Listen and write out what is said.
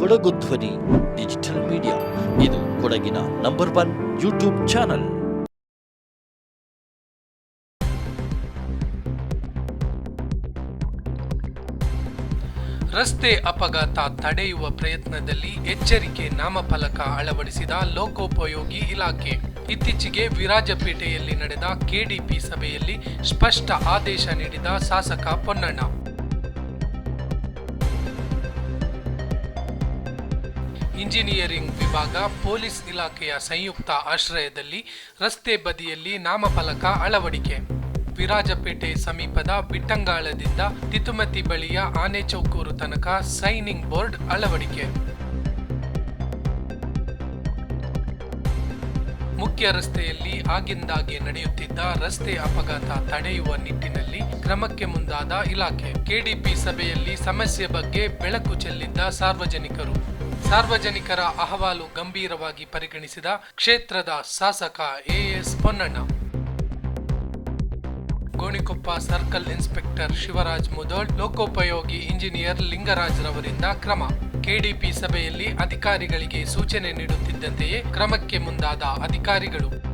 ಕೊಡಗು ಧ್ವನಿ digital media ಇದು ಕೊಡಗಿನ ನಂಬರ್ ಒನ್ ಯೂಟ್ಯೂಬ್ ಚಾನಲ್ ರಸ್ತೆ ಅಪಘಾತ ತಡೆಯುವ ಪ್ರಯತ್ನದಲ್ಲಿ ಎಚ್ಚರಿಕೆ ನಾಮಫಲಕ ಅಳವಡಿಸಿದ ಲೋಕೋಪಯೋಗಿ ಇಲಾಖೆ. ಇತ್ತೀಚೆಗೆ ವಿರಾಜಪೇಟೆಯಲ್ಲಿ ನಡೆದ ಕೆಡಿಪಿ ಸಭೆಯಲ್ಲಿ ಸ್ಪಷ್ಟ ಆದೇಶ ನೀಡಿದ ಶಾಸಕ ಪೊನ್ನಣ್ಣ. ಇಂಜಿನಿಯರಿಂಗ್ ವಿಭಾಗ, ಪೊಲೀಸ್ ಇಲಾಖೆಯ ಸಂಯುಕ್ತ ಆಶ್ರಯದಲ್ಲಿ ರಸ್ತೆ ಬದಿಯಲ್ಲಿ ನಾಮಫಲಕ ಅಳವಡಿಕೆ. ವಿರಾಜಪೇಟೆ ಸಮೀಪದ ಬಿಟ್ಟಂಗಾಳದಿಂದ ತಿತುಮತಿ ಬಳಿಯ ಆನೆಚೌಕೂರು ತನಕ ಸೈನಿಂಗ್ ಬೋರ್ಡ್ ಅಳವಡಿಕೆ. ಮುಖ್ಯ ರಸ್ತೆಯಲ್ಲಿ ಆಗಿಂದಾಗೆ ನಡೆಯುತ್ತಿದ್ದ ರಸ್ತೆ ಅಪಘಾತ ತಡೆಯುವ ನಿಟ್ಟಿನಲ್ಲಿ ಕ್ರಮಕ್ಕೆ ಮುಂದಾದ ಇಲಾಖೆ. ಕೆಡಿಪಿ ಸಭೆಯಲ್ಲಿ ಸಮಸ್ಯೆ ಬಗ್ಗೆ ಬೆಳಕು ಚೆಲ್ಲಿದ್ದ ಸಾರ್ವಜನಿಕರು. ಸಾರ್ವಜನಿಕರ ಅಹವಾಲು ಗಂಭೀರವಾಗಿ ಪರಿಗಣಿಸಿದ ಕ್ಷೇತ್ರದ ಶಾಸಕ A S Ponnanna. Gonikoppa circle inspector Shivaraj Mudhol ಲೋಕೋಪಯೋಗಿ ಇಂಜಿನಿಯರ್ ಲಿಂಗರಾಜ್ ರವರಿಂದ ಕ್ರಮ. ಕೆಡಿಪಿ ಸಭೆಯಲ್ಲಿ ಅಧಿಕಾರಿಗಳಿಗೆ ಸೂಚನೆ ನೀಡುತ್ತಿದ್ದಂತೆಯೇ ಕ್ರಮಕ್ಕೆ ಮುಂದಾದ ಅಧಿಕಾರಿಗಳು.